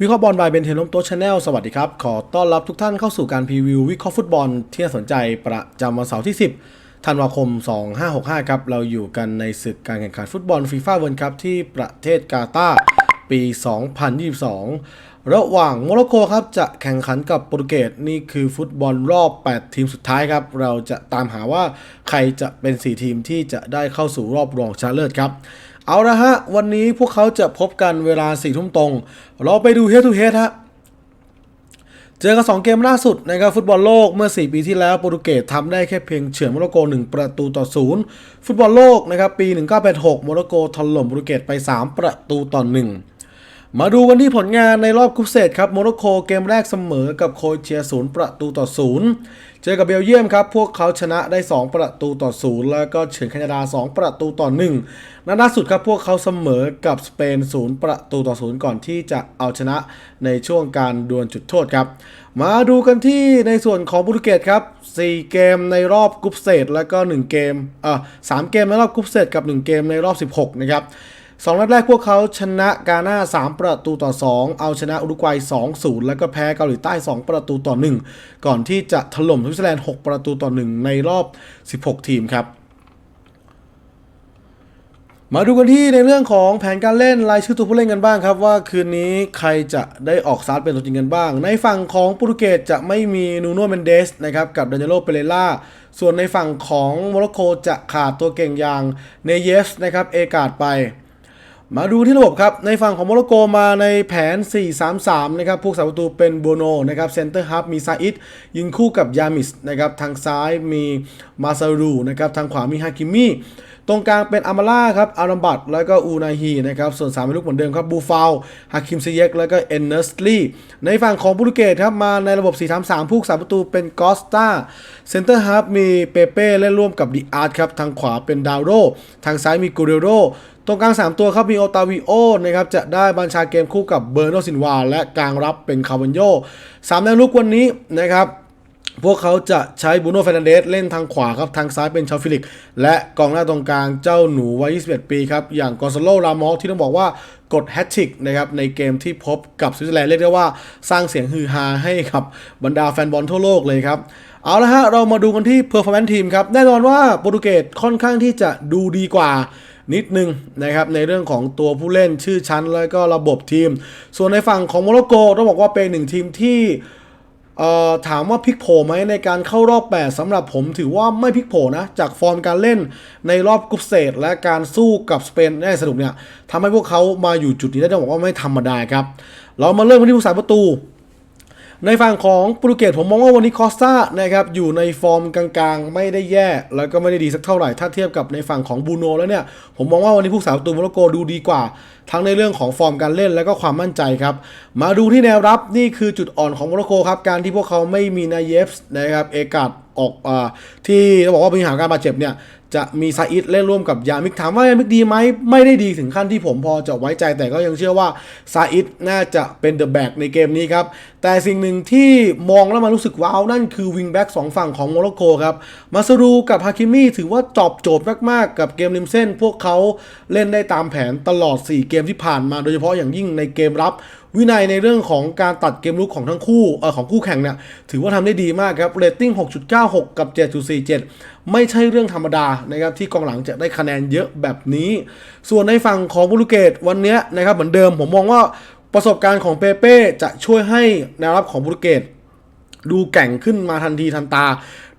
วิเคราะห์บอลบายเบนเทนนมโต๊ะชาแนลสวัสดีครับ ขอต้อนรับทุกท่านเข้าสู่การพรีวิววิเคราะห์ฟุตบอลที่น่าสนใจประจำวันเสาร์ที่ 10 ธันวาคม 2565 ครับ เราอยู่กันในศึกการแข่งขันฟุตบอลฟีฟ่าเวิลด์คัพที่ประเทศกาตาร์ปี 2022 ระหว่างโมร็อกโกครับ จะแข่งขันกับโปรตุเกสนี่คือฟุตบอลรอบ 8 ทีมสุดท้ายครับ เราจะตามหาว่าใครจะเป็น 4 ทีมที่จะได้เข้าสู่รอบรองชนะเลิศครับ เอาละฮะ วันนี้พวกเขาจะพบกันเวลา4ทุ่มตรง เราไปดูเฮดทูเฮดฮะ เจอกัน2เกมล่าสุดนะครับฟุตบอลโลกเมื่อ 4 ปีที่แล้วโปรตุเกสทำได้แค่เพียงเฉือนโมร็อกโก 1 ประตูต่อ 0 ฟุตบอลโลกนะครับปี 1986โมร็อกโกถล่มโปรตุเกสไป 3 ประตูต่อ 1 มาดูกันที่ผลงานในรอบกรุ๊ปเซตครับโมร็อกโกเกมแรกเสมอกับโคเชีย0ประตูต่อ0เจอกับเบลเยียมครับ พวกเขาชนะได้ 2 ประตูต่อ0แล้วก็เฉือนแคนาดา 2 ประตูต่อ1นัดล่าสุดครับ พวกเขาเสมอกับสเปน0ประตูต่อ0ก่อนที่จะเอาชนะในช่วงการดวลจุดโทษครับ มาดูกันที่ในส่วนของโปรตุเกสครับ 4 เกมในรอบกรุ๊ปเซตแล้วก็ 1 เกมอ่าสามเกมในรอบกรุ๊ปเซตกับ 1 เกมในรอบ 16 นะครับ สองนัดแรกพวกเขาชนะกาหน้า 3 ประตูต่อ 2 เอาชนะอุรุกวัย 2-0 แล้วก็แพ้เกาหลีใต้ 2 ประตูต่อ 1 ก่อนที่จะถล่มสวิตเซอร์แลนด์ 6 ประตูต่อ 1 ในรอบ 16 ทีมครับมาดูกันที่ในเรื่องของแผนการเล่นรายชื่อตัวผู้เล่นกันบ้างครับว่าคืนนี้ใครจะได้ออกสตาร์ทเป็นตัวจริงกันบ้าง ในฝั่งของโปรตุเกสจะไม่มีนูโน่เมนเดสนะครับกับดันเยโลเปเรล่าส่วนในฝั่งของโมร็อกโกจะขาดตัวเก่งอย่างเนเยสนะครับเอกาดไป มาดูที่ระบบครับ ในฝั่งของโมร็อกโกมาในแผน 4-3-3 นะครับ พวกสาประตูเป็นโบโนนะครับ เซนเตอร์ฮับมีซาอิดยิงคู่กับยามิสนะครับ ทางซ้ายมีมาซารูนะครับ ทางขวามีฮากิมิตรงกลางเป็นอามาล่าครับ อารัมบัต แล้วก็อูนาฮีนะครับ ส่วนสามลูกเหมือนเดิมครับ บูฟาวฮาคิมซเยกแล้วก็เอนเนสลีในฝั่งของโปรตุเกสครับ มาในระบบ 4-3-3ผู้สาประตูเป็นกอสตาเซนเตอร์ฮับมีเปเป้เล่นร่วมกับดิอาร์ตครับ ทางขวาเป็นดาวโร ทางซ้ายมีกูเรโร ตรงกลาง 3 ตัวครับมีโอตาวิโอนะครับจะได้บัญชาเกมคู่กับเบอร์โนซินวา และกลางรับเป็นคาร์วันโยสามแนวลุกวันนี้นะครับพวกเขาจะใช้บูโน่เฟรนเดสเล่นทางขวาครับ ทางซ้ายเป็นชาวฟิลิก และกองหน้าตรงกลางเจ้าหนูวัย 21 ปีครับ อย่างกอนซาโลรามอสที่ต้องบอกว่ากดแฮตทริกนะครับในเกมที่พบกับสวิตเซอร์แลนด์เรียกได้ว่าสร้างเสียงฮือฮาให้กับบรรดาแฟนบอลทั่วโลกเลยครับ เอาละฮะ เรามาดูกันที่ performance team ครับ แน่นอนว่าโปรตุเกสค่อนข้างที่จะดูดีกว่า นิดนึงนะครับในเรื่องของตัวผู้เล่นชื่อชั้นแล้วก็ระบบทีม ส่วนในฝั่งของโมร็อกโกต้องบอกว่าเป็นหนึ่งทีมที่ถามว่าพลิกโผไหมในการเข้ารอบ 8สำหรับผมถือว่าไม่พลิกโผนะ จากฟอร์มการเล่นในรอบกรุ๊ปเซตและการสู้กับสเปนได้สนุกเนี่ยทำให้พวกเขามาอยู่จุดนี้ได้ต้องบอกว่าไม่ธรรมดาครับ เรามาเริ่มกันที่ผู้สาประตู ในฝั่งของโปรตุเกสผมมองว่าวันนี้คอสตานะครับอยู่ในฟอร์มกลางๆ ไม่ได้แย่ แล้วก็ไม่ได้ดีสักเท่าไหร่ถ้าเทียบกับในฝั่งของบูโนแล้วเนี่ยผมมองว่าวันนี้ผู้สาวตูโมร็อกโกดูดีกว่า ทั้งในเรื่องของฟอร์มการเล่นและก็ความมั่นใจครับ มาดูที่แนวรับนี่คือจุดอ่อนของโมร็อกโกครับ การที่พวกเขาไม่มีนายเยฟส์นะครับเอกาดออกอาที่ต้องบอกว่ามีปัญหาการบาดเจ็บเนี่ยจะมีซาอิดเล่นร่วมกับยามิกถามว่ายามิกดีไหมไม่ได้ดีถึงขั้นที่ผมพอจะไว้ใจแต่ก็ยังเชื่อว่าซาอิดน่าจะเป็นเดอะแบ็กในเกมนี้ครับ แต่สิ่งหนึ่งที่มองแล้วมันรู้สึกว้าว นั่นคือวิงแบ็กสองฝั่งของโมร็อกโกครับ มาซารูกับฮาคิมิถือว่าตอบโจทย์มาก ๆ กับเกมริมเส้น พวกเขาเล่นได้ตามแผนตลอด 4 เกมที่ผ่านมา โดยเฉพาะอย่างยิ่งในเกมรับ วินัยในเรื่องของการตัดเกมลุกของทั้งคู่เออของคู่แข่งเนี่ยถือว่าทำได้ดีมากครับเรตติ้ง 6.96 กับ 7.47 ไม่ใช่เรื่องธรรมดานะครับที่กองหลังจะได้คะแนนเยอะแบบนี้ ส่วนในฝั่งของโปรตุเกสวันเนี้ยนะครับเหมือนเดิมผมมองว่าประสบการณ์ของเปเป้จะช่วยให้แนวรับของโปรตุเกสดูแก่งขึ้นมาทันทีทันตา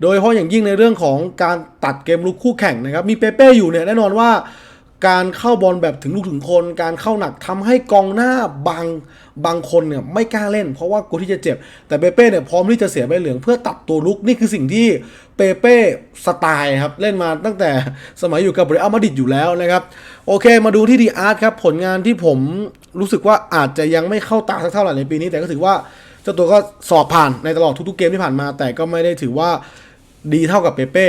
โดยเฉพาะอย่างยิ่งในเรื่องของการตัดเกมลุกคู่แข่งนะครับ มีเปเป้อยู่เนี่ยแน่นอนว่า การเข้าบอลแบบถึงลูกถึงคน การเข้าหนักทำให้กองหน้าบางบางคนเนี่ยไม่กล้าเล่น เพราะว่ากลัวที่จะเจ็บ แต่เปเป้เนี่ยพร้อมที่จะเสียใบเหลืองเพื่อตัดตัวลุกนี่คือสิ่งที่เปเป้สไตล์ครับ เล่นมาตั้งแต่สมัยอยู่กับเรอัลมาดริดอยู่แล้วนะครับ โอเคมาดูที่ดีอาร์ตครับ ผลงานที่ผมรู้สึกว่าอาจจะยังไม่เข้าตาสักเท่าไหร่ในปีนี้แต่ก็ถือว่าเจ้าตัวก็สอบผ่านในตลอดทุกๆเกมที่ผ่านมา แต่ก็ไม่ได้ถือว่าดีเท่ากับเปเป้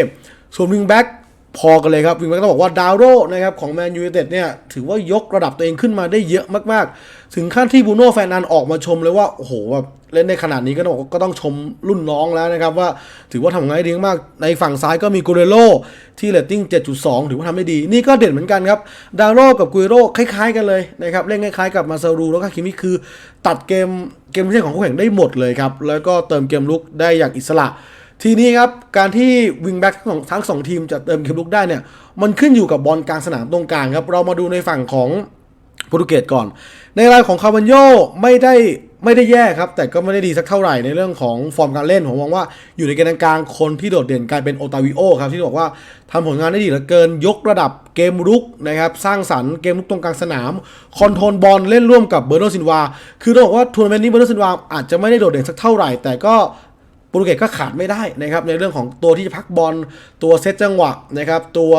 ส่วนวิงแบ็ก พอกันเลยครับวิงแบ็กต้องบอกว่าดาวโรนะครับของแมนยู i นเต็ดเนี่ยถือว่ายกระดับตัวเองขึ้นมาได้เยอะมากๆ ถึงขั้นที่บูโน่แฟนนันออกมาชมเลยว่า โอ้โหแบบเล่นในขนาดนี้ก็ต้องก็ต้องชมรุ่นน้องแล้วนะครับ ว่าถือว่าทำงานได้ดีมาก ในฝั่งซ้ายก็มีกูเรโลที่เรตติ้ง 7.2 ถือว่าทำได้ดี นี่ก็เด่นเหมือนกันครับดาวโรกับกูเรโลคล้ายๆ กันเลยนะครับเล่นคล้ายๆกับมาซารูแล้วก็คิมิคือ ตัดเกมเกมที่เล่นของคู่แข่งได้หมดเลยครับแล้วก็เติมเกมลุกได้อย่างอิสระ ทีนี้ครับการที่วิงแบ็กทั้งสองทั้งสองทีมจะเติมเกมลุกได้เนี่ยมันขึ้นอยู่กับบอลกลางสนามตรงกลางครับเรามาดูในฝั่งของโปรตุเกสก่อน ในรายของคาร์บันโยไม่ได้ไม่ได้แย่ครับ แต่ก็ไม่ได้ดีสักเท่าไหร่ในเรื่องของฟอร์มการเล่น ผมมองว่าอยู่ในเกณฑ์กลางคนที่โดดเด่นกลายเป็นโอตาวิโอครับ ที่บอกว่าทำผลงานได้ดีเหลือเกิน ยกระดับเกมรุกนะครับ สร้างสรรค์เกมรุกตรงกลางสนาม คอนโทรลบอลเล่นร่วมกับเบอร์โนซินวา คือต้องบอกว่าทัวร์นาเมนต์นี้เบอร์โนซินวาอาจจะไม่ได้โดดเด่นสักเท่าไหร่ แต่ก็ โปรตุเกสก็ขาดไม่ได้นะครับในเรื่องของตัวที่จะพักบอลตัวเซตจังหวะนะครับตัว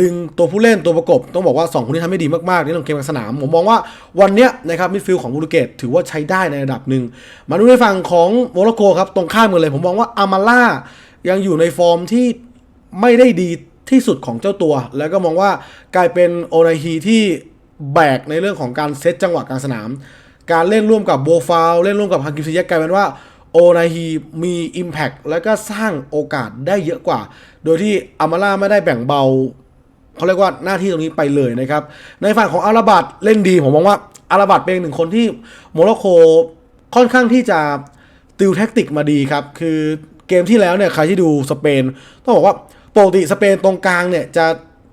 ดึงตัวผู้เล่นตัวประกบ ต้องบอกว่า 2 คนนี้ทำได้ดีมากๆในเรื่องเกมกลางสนาม ผมมองว่าวันนี้นะครับมิดฟิลด์ของโปรตุเกสถือว่าใช้ได้ในระดับหนึ่ง มาดูในฝั่งของโมร็อกโกครับตรงข้ามกันเลย ผมมองว่าอามาล่ายังอยู่ในฟอร์มที่ไม่ได้ดีที่สุดของเจ้าตัว แล้วก็มองว่ากลายเป็นโอนาฮีที่แบกในเรื่องของการเซตจังหวะกลางสนาม การเล่นร่วมกับโบฟาวเล่นร่วมกับฮังกิมซิยะกลายเป็นว่า โอนาฮีมี Impact แล้วก็สร้างโอกาสได้เยอะกว่า โดยที่อามาล่าไม่ได้แบ่งเบาเขาเรียกว่าหน้าที่ตรงนี้ไปเลยนะครับ ในฝั่งของอาราบัตเล่นดี ผมมองว่าอาราบัตเป็นหนึ่งคนที่โมร็อกโกค่อนข้างที่จะติวแท็กติกมาดีครับ คือเกมที่แล้วเนี่ยใครที่ดูสเปน ต้องบอกว่าปกติสเปนตรงกลางเนี่ยจะ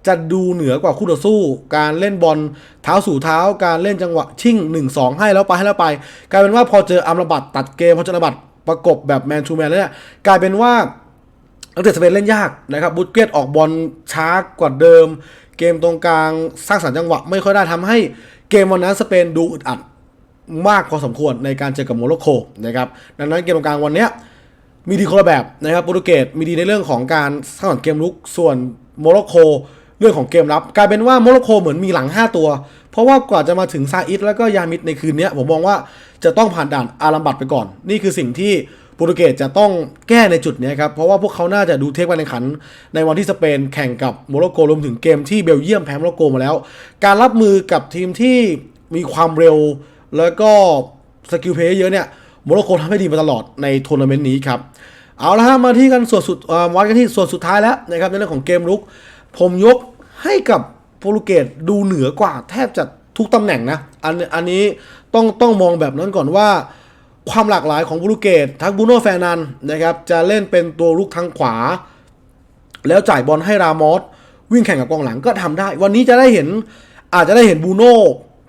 จะดูเหนือกว่าคู่ต่อสู้ การเล่นบอลเท้าสู่เท้า การเล่นจังหวะชิ่ง 1 2 ให้แล้วไปให้แล้วไป กลายเป็นว่าพอเจออัมราบัตตัดเกมพอเจออัมราบัต ประกบแบบแมนทูแมนแล้วเนี่ยกลายเป็นว่านักเตะสเปนเล่นยากนะครับบุตเกตออกบอลช้ากว่าเดิม เกมตรงกลางสร้างสรรค์จังหวะ ไม่ค่อยได้ทำให้เกมวันนั้นสเปนดูอึดอัดมากพอสมควรในการเจอกับโมร็อกโกนะครับดังนั้นเกมตรงกลางวันนี้มีดีคนละแบบนะครับโปรตุเกสมีดีในเรื่องของการสร้างสรรค์เกมลุกส่วนโมร็อกโกเรื่องของเกมรับ กลายเป็นว่าโมร็อกโกเหมือนมีหลัง 5 ตัว ราะว่ากว่าจะมาถึงซาอิดแล้วก็ยามิดในคืนนี้ผมมองว่าจะต้องผ่านด่านอารัมบัตไปก่อน นี่คือสิ่งที่โปรตุเกสจะต้องแก้ในจุดนี้ครับ เพราะว่าพวกเขาน่าจะดูเทปการแข่งขัน ในวันที่สเปนแข่งกับโมร็อกโกรวมถึงเกมที่เบลเยียมแพ้โมร็อกโกมาแล้ว การรับมือกับทีมที่มีความเร็ว แล้วก็สกิลเพย์เยอะเนี่ยโมร็อกโกทำให้ดีมาตลอดในทัวร์นาเมนต์นี้ครับเอาละฮะมาที่กันส่วนสุดวัดกันที่ส่วนสุดท้ายแล้วนะครับในเรื่องของเกมรุก ผมยกให้กับ โปรตุเกสดูเหนือกว่าแทบจะทุกตำแหน่งนะอันอันนี้ต้องต้องมองแบบนั้นก่อนว่า ความหลากหลายของโปรตุเกสทั้งบูโน่แฟร์นันนะครับจะเล่นเป็นตัวลุกทางขวา แล้วจ่ายบอลให้รามอสวิ่งแข่งกับกองหลังก็ทำได้ วันนี้จะได้เห็นอาจจะได้เห็นบูโน่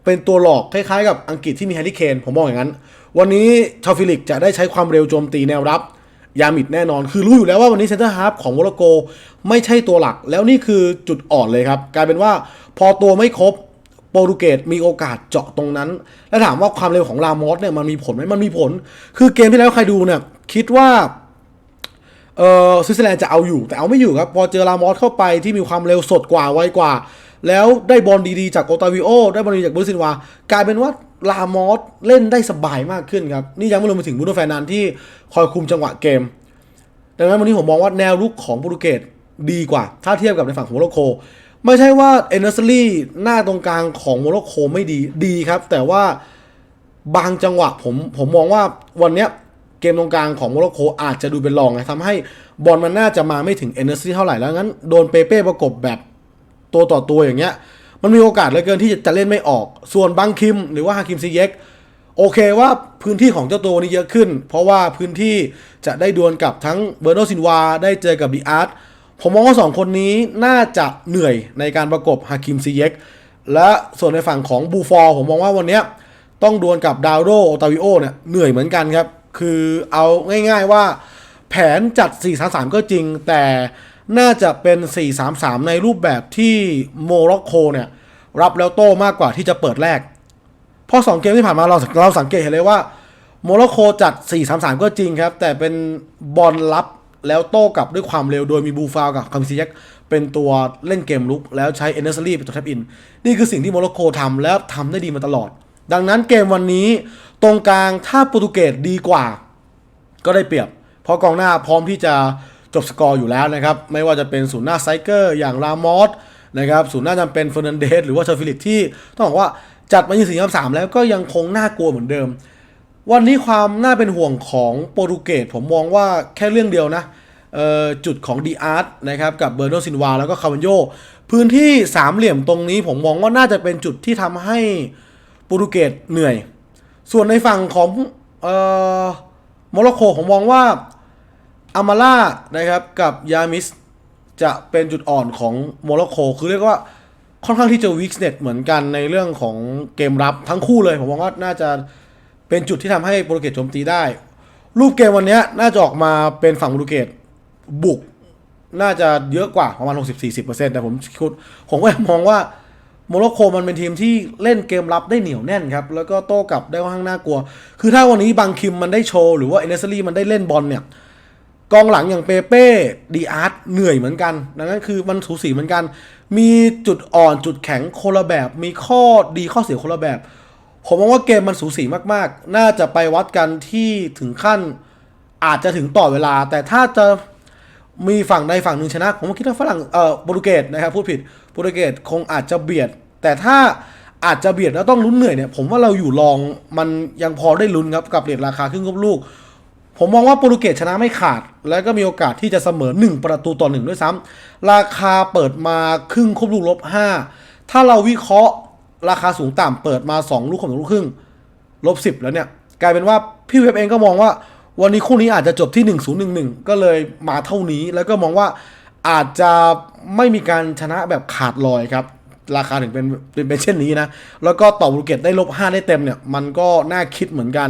เป็นตัวหลอกคล้ายๆกับอังกฤษที่มีแฮร์รี่เคนผมมองอย่างนั้น วันนี้ชาวฟิลิกจะได้ใช้ความเร็วโจมตีแนวรับ ยามิดแน่นอน คือรู้อยู่แล้วว่าวันนี้เซนเตอร์ฮาร์ฟของโมร็อกโกไม่ใช่ตัวหลัก แล้วนี่คือจุดอ่อนเลยครับกลายเป็นว่าพอตัวไม่ครบโปรตุเกสมีโอกาสเจาะตรงนั้น แล้วถามว่าความเร็วของรามอสเนี่ยมันมีผลไหมมันมีผล คือเกมที่แล้วใครดูเนี่ยคิดว่าเออสวิตเซอร์แลนด์จะเอาอยู่แต่เอาไม่อยู่ครับ พอเจอรามอสเข้าไปที่มีความเร็วสดกว่าไวกว่า แล้วได้บอลดีๆจากโอตาวิโอได้บอลดีจากบรูซินวากลายเป็นว่า ลามอสเล่นได้สบายมากขึ้นครับ นี่ยังไม่รวมไปถึงบูโนแฟร์นันที่คอยคุมจังหวะเกม ดังนั้นวันนี้ผมมองว่าแนวลุกของโปรตุเกสดีกว่า ถ้าเทียบกับในฝั่งของโมร็อกโกไม่ใช่ว่าเอเนอร์ซลี่หน้าตรงกลางของโมร็อกโกไม่ดีดีครับ แต่ว่าบางจังหวะผมผมมองว่าวันเนี้ยเกมตรงกลางของโมร็อกโกอาจจะดูเป็นรองไงทำให้บอลมันน่าจะมาไม่ถึงเอเนอร์ซลี่เท่าไหร่แล้วงั้นโดนเปเป้ประกบแบบตัวต่อตัวอย่างเงี้ย มันมีโอกาสเหลือเกินที่จะเล่นไม่ออก ส่วนบังคิม หรือว่าฮาคิมซีเย็กโอเคว่าพื้นที่ของเจ้าตัวนี้เยอะขึ้น เพราะว่าพื้นที่จะได้ดวลกับทั้งเบอร์โนซินวาได้เจอกับดีอาร์ตผมมองว่าสองคนนี้น่าจะเหนื่อยในการประกบฮาคิมซีเย็กและส่วนในฝั่งของบูฟอร์ผมมองว่าวันนี้ต้องดวลกับดาวโรโอตาวิโอเนี่ยเหนื่อยเหมือนกันครับ คือเอาง่ายๆว่าแผนจัด 4-3-3 ก็จริง แต่ น่าจะเป็น 4-3-3 ในรูปแบบที่โมร็อกโกเนี่ยรับแล้วโต้มากกว่าที่จะเปิดแรก เพราะสองเกมที่ผ่านมาเราเราสังเกตเห็นเลยว่าโมร็อกโกจัด 4-3-3 ก็จริงครับ แต่เป็นบอลรับแล้วโต้กลับด้วยความเร็วโดยมีบูฟาวกับคามิซิยักเป็นตัวเล่นเกมลุก แล้วใช้เอเนอร์ซลี่เป็นตัวแทบอิน นี่คือสิ่งที่โมร็อกโกทำแล้วทำได้ดีมาตลอด ดังนั้นเกมวันนี้ตรงกลางถ้าโปรตุเกสดีกว่า ก็ได้เปรียบ เพราะกองหน้าพร้อมที่จะ จบสกอร์อยู่แล้วนะครับ ไม่ว่าจะเป็นศูนย์หน้าไซเกอร์อย่างรามอสนะครับศูนย์หน้าจำเป็นเฟอร์นันเดสหรือว่าเชอร์ฟิลิปที่ต้องบอกว่าจัดมา24 3แล้วก็ยังคงน่ากลัวเหมือนเดิม วันนี้ความน่าเป็นห่วงของโปรตุเกสผมมองว่าแค่เรื่องเดียวนะจุดของดีอาร์ตนะครับกับเบอร์โนซินวาแล้วก็คาวันโยพื้นที่สามเหลี่ยมตรงนี้ผมมองว่าน่าจะเป็นจุดที่ทำให้โปรตุเกสเหนื่อย ส่วนในฝั่งของออโมร็อกโกผมมองว่า อามาล่านะครับกับยามิสจะเป็นจุดอ่อนของโมร็อกโกคือเรียกว่าค่อนข้างที่จะวิกเน็ตเหมือนกันในเรื่องของเกมรับทั้งคู่เลย ผมมองว่าน่าจะเป็นจุดที่ทำให้โปรตุเกสโจมตีได้ รูปเกมวันนี้น่าจะออกมาเป็นฝั่งโปรตุเกสบุก น่าจะเยอะกว่าประมาณ 60-40%แต่ผมคิดผมก็มองว่าโมร็อกโกมันเป็นทีมที่เล่นเกมรับได้เหนียวแน่นครับ แล้วก็โต้กลับได้ค่อนข้างน่ากลัว คือถ้าวันนี้บางคิมมันได้โชว์ หรือว่าเอเนสซี่มันได้เล่นบอลเนี่ย กองหลังอย่างเปเป้ดีอาร์ตเหนื่อยเหมือนกันดังนั้นคือมันสูสีเหมือนกัน มีจุดอ่อนจุดแข็งคนละแบบ มีข้อดีข้อเสียคนละแบบ ผมมองว่าเกมมันสูสีมากๆ น่าจะไปวัดกันที่ถึงขั้นอาจจะถึงต่อเวลา แต่ถ้าจะมีฝั่งใดฝั่งหนึ่งชนะ ผมคิดว่าฝรั่งเอ่อโปรตุเกสนะครับพูดผิดโปรตุเกสคงอาจจะเบียด แต่ถ้าอาจจะเบียดแล้วต้องลุ้นเหนื่อยเนี่ยผมว่าเราอยู่รองมันยังพอได้ลุ้นครับกับเรทราคาครึ่งครบลูก ผมมองว่าโปรตุเกสชนะไม่ขาด แล้วก็มีโอกาสที่จะเสมอ 1 ประตูต่อหนึ่งด้วยซ้ำราคาเปิดมาครึ่งครบลูกลบ 5 ถ้าเราวิเคราะห์ราคาสูงต่ำเปิดมา 2 ลูกของลูกครึ่งลบสิบแล้วเนี่ย กลายเป็นว่าพี่เว็บเองก็มองว่า วันนี้คู่นี้อาจจะจบที่ 1 0 1 1 ก็เลยมาเท่านี้ แล้วก็มองว่าอาจจะไม่มีการชนะแบบขาดลอยครับราคาถึงเป็นเป็นเช่นนี้นะแล้วก็ต่อบุเกตได้ลบ5ได้เต็มเนี่ยมันก็น่าคิดเหมือนกัน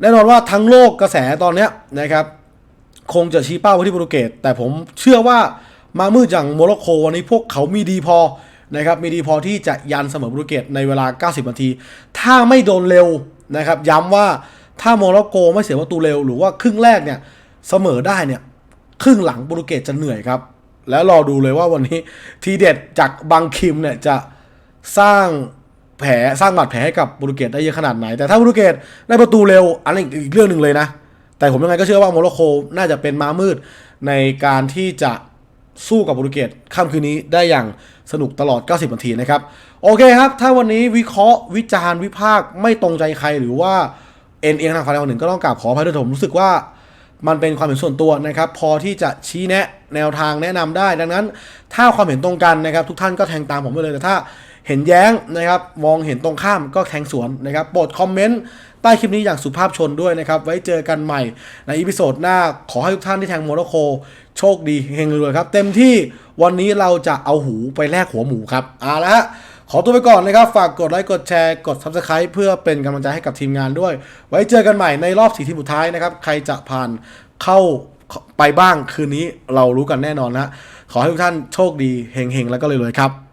แน่นอนว่าทั้งโลกกระแสตอนนี้นะครับ คงจะชี้เป้าไปที่โปรตุเกสแต่ผมเชื่อว่ามามืดอย่างโมร็อกโกวันนี้พวกเขามีดีพอนะครับมีดีพอที่จะยันเสมอโปรตุเกสในเวลา 90 นาที ถ้าไม่โดนเร็วนะครับย้ำว่าถ้าโมร็อกโกไม่เสียประตูเร็วหรือว่าครึ่งแรกเนี่ยเสมอได้เนี่ยครึ่งหลังโปรตุเกสจะเหนื่อยครับ แล้วรอดูเลยว่าวันนี้ทีเด็ดจากบางคิมเนี่ยจะสร้าง แผลสร้างบาดแผลให้กับโปรตุเกสได้เยอะขนาดไหน แต่ถ้าโปรตุเกสได้ประตูเร็วอันนี้อีกเรื่องหนึ่งเลยนะ แต่ผมยังไงก็เชื่อว่าโมร็อกโกน่าจะเป็นม้ามืดในการที่จะสู้กับโปรตุเกสค่ำคืนนี้ได้อย่างสนุกตลอด 90 นาทีนะครับ โอเคครับ ถ้าวันนี้วิเคราะห์วิจารณ์วิพากษ์ไม่ตรงใจใครหรือว่าเอ็นเอียงทางฝ่ายใดฝ่ายหนึ่งก็ต้องกราบขออภัยด้วยผมรู้สึกว่ามันเป็นความเห็นส่วนตัวนะครับ พอที่จะชี้แนะแนวทางแนะนำได้ ดังนั้น ถ้าความเห็นตรงกันนะครับ ทุกท่านก็แทงตามผมไปเลยแต่ถ้า เห็นแย้งนะครับ มองเห็นตรงข้ามก็แทงสวนนะครับโปรดคอมเมนต์ใต้คลิปนี้อย่างสุภาพชนด้วยนะครับ ไว้เจอกันใหม่ในอีพิโซดหน้าขอให้ทุกท่านที่แทงโมร็อกโกโชคดีเฮงรวยครับ เต็มที่วันนี้เราจะเอาหูไปแลกหัวหมูครับเอาละฮะขอตัวไปก่อนนะครับ ฝากกดไลค์ กดแชร์ กด Subscribe เพื่อเป็นกำลังใจให้กับทีมงานด้วย ไว้เจอกันใหม่ในรอบสี่ทีมสุดท้ายนะครับ ใครจะผ่านเข้าไปบ้างคืนนี้เรารู้กันแน่นอนนะ ขอให้ทุกท่านโชคดี เฮงๆ แล้วก็รวยๆครับ